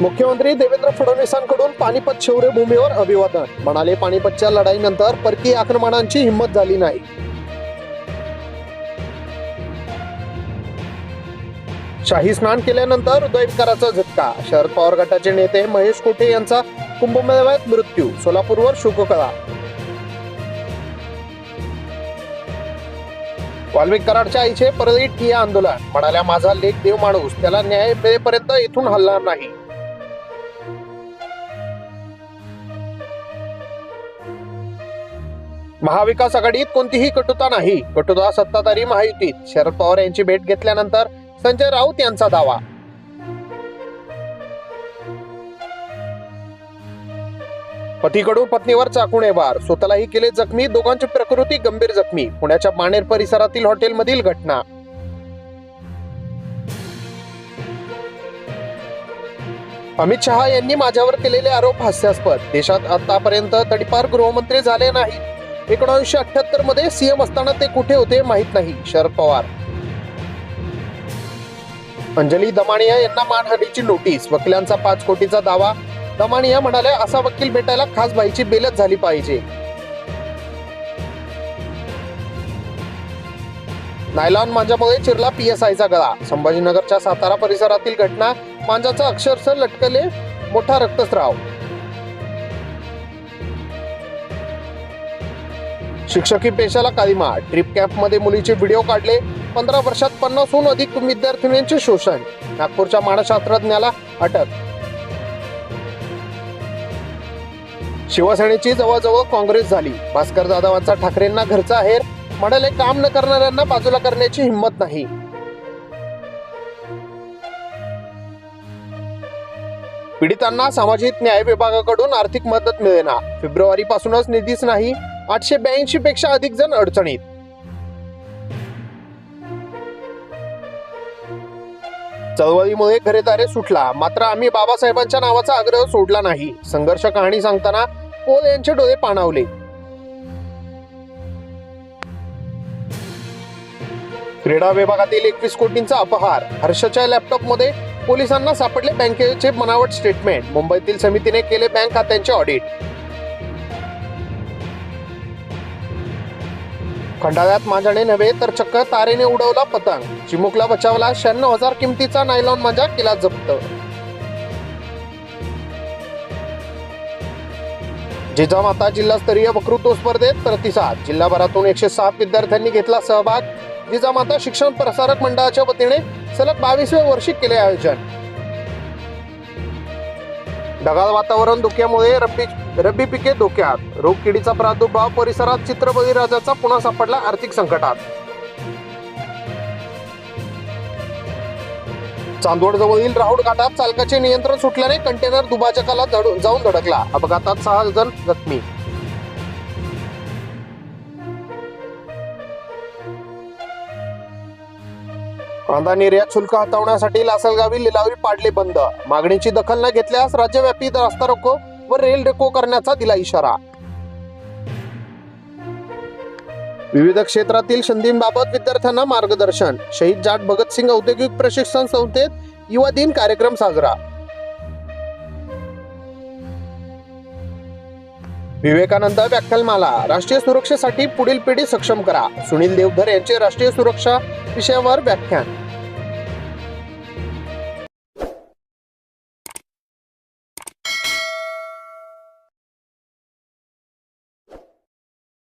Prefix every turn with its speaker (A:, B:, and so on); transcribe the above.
A: मुख्यमंत्री देवेंद्र फडणवीसांकडून पानिपत शौर्य भूमीवर अभिवादन. म्हणाले पानिपतच्या लढाईनंतर परकीय आक्रमणांची हिंमत झाली नाही. शाही स्नान केल्यानंतर हृदयविकाराचा झटका. शरद पवार गटाचे नेते महेश कोठे यांचा कुंभमेळ्यात मृत्यू. सोलापूरवर शोककळा. वाल्मिक कराडच्या आईचे परळी ठिया आंदोलन. म्हणाल्या माझा लेख देव माणूस. त्याला न्याय मिळेपर्यंत इथून हलणार नाही. महाविकास आघाडीत कोणतीही कटुता नाही. कटुता सत्ताधारी महायुतीत. शरद पवार यांची भेट घेतल्यानंतर संजय राऊत यांचा दावा. पतीकडून पत्नीवर चाकूने वार. स्वतःलाही केले जखमी दोघांची प्रकृती गंभीर जखमी. पुण्याच्या बाणेर परिसरातील हॉटेलमधील घटना. अमित शहा यांनी माझ्यावर केलेले आरोप हास्यास्पद. देशात आतापर्यंत तडीपार गृहमंत्री झाले नाही एकोणीसशे अठ्याहत्तरमध्ये सीएम असताना ते कुठे होते माहीत नाही. शरद पवार. अंजली दमानिया यांना मानहानीची नोटीस. वकिलांचा पाच कोटीचा दावा. दमानिया म्हणाल्या असा वकील भेटायला खास बाईची बेलच झाली पाहिजे. नायलॉन मांजामुळे चिरला पीएसआयचा गळा. संभाजीनगरच्या सातारा परिसरातील घटना मांजाचा अक्षरशः लटकले मोठा रक्तस्राव. शिक्षकी पेशाला कालिमा. ट्रिप कॅम्पमध्ये मुलीचे व्हिडिओ काढले. पंधरा वर्षात पन्नासहून अधिक विद्यार्थिनींचे शोषण. नागपूरच्या मानसशास्त्रज्ञाला अटक. शिवसेनेची जवळजवळ काँग्रेस झाली. भास्कर जाधवांचा ठाकरेंना घरचा आहेर. म्हणाले काम न करणाऱ्यांना बाजूला करण्याची हिंमत नाही. पीडितांना सामाजिक न्याय विभागाकडून आर्थिक मदत मिळेना. फेब्रुवारी पासूनच निधीच नाही. आठशे ब्याऐंशी पेक्षा अधिक जण अडचणीत. चळवळीमुळे घरेदारे सुटला. मात्र आम्ही बाबासाहेबांच्या नावाचा आग्रह सोडला नाही. संघर्ष कहाणी सांगताना पोल यांचे डोळे पाणावले. क्रीडा विभागातील एकवीस कोटींचा अपहार. हर्षच्या लॅपटॉपमध्ये पोलिसांना सापडले बँकेचे बनावट स्टेटमेंट. मुंबईतील समितीने केले बँक खात्यांचे ऑडिट. खंडाळ्यात मांजाने नव्हे तर चक्क तारेने उडवला पतंग. चिमुकला बचावला शहाण्णव हजार किमतीचा नायलॉन मांजा केला जप्त. जिजामाता जिल्हास्तरीय वक्तृत्व स्पर्धेत प्रतिसाद. जिल्हाभरातून एकशे सात विद्यार्थ्यांनी घेतला सहभाग. जिजामाता शिक्षण प्रसारक मंडळाच्या वतीने सलग बावीसव्या वर्षी केले आयोजन. ढगाळ वातावरण धुक्यामुळे रब्बी रब्बी पिके धोक्यात. रोगकिडीचा प्रादुर्भाव परिसरात चित्रपती राजाचा पुन्हा सापडला आर्थिक संकटात. चांदवड जवळील राहुड घाटात चालकाचे नियंत्रण सुटल्याने कंटेनर दुभाजकाला जाऊन धडकला. अपघातात सहा जण जखमी कांदा निर्यात शुल्क हटवण्यासाठी लासलगावी लिलावी पाडले बंद. मागणीची दखल न घेतल्यास राज्यव्यापी रस्ता रोको व रेल रोको करण्याचा दिला इशारा. विविध क्षेत्रातील संधींबाबत विद्यार्थ्यांना मार्गदर्शन. शहीद जाट भगतसिंग औद्योगिक प्रशिक्षण संस्थेत युवा दिन कार्यक्रम साजरा. विवेकानंद व्याख्यानमाला राष्ट्रीय सुरक्षेसाठी पुढील पिढी सक्षम करा. सुनील देवधर यांचे राष्ट्रीय सुरक्षा विषयावर व्याख्यान.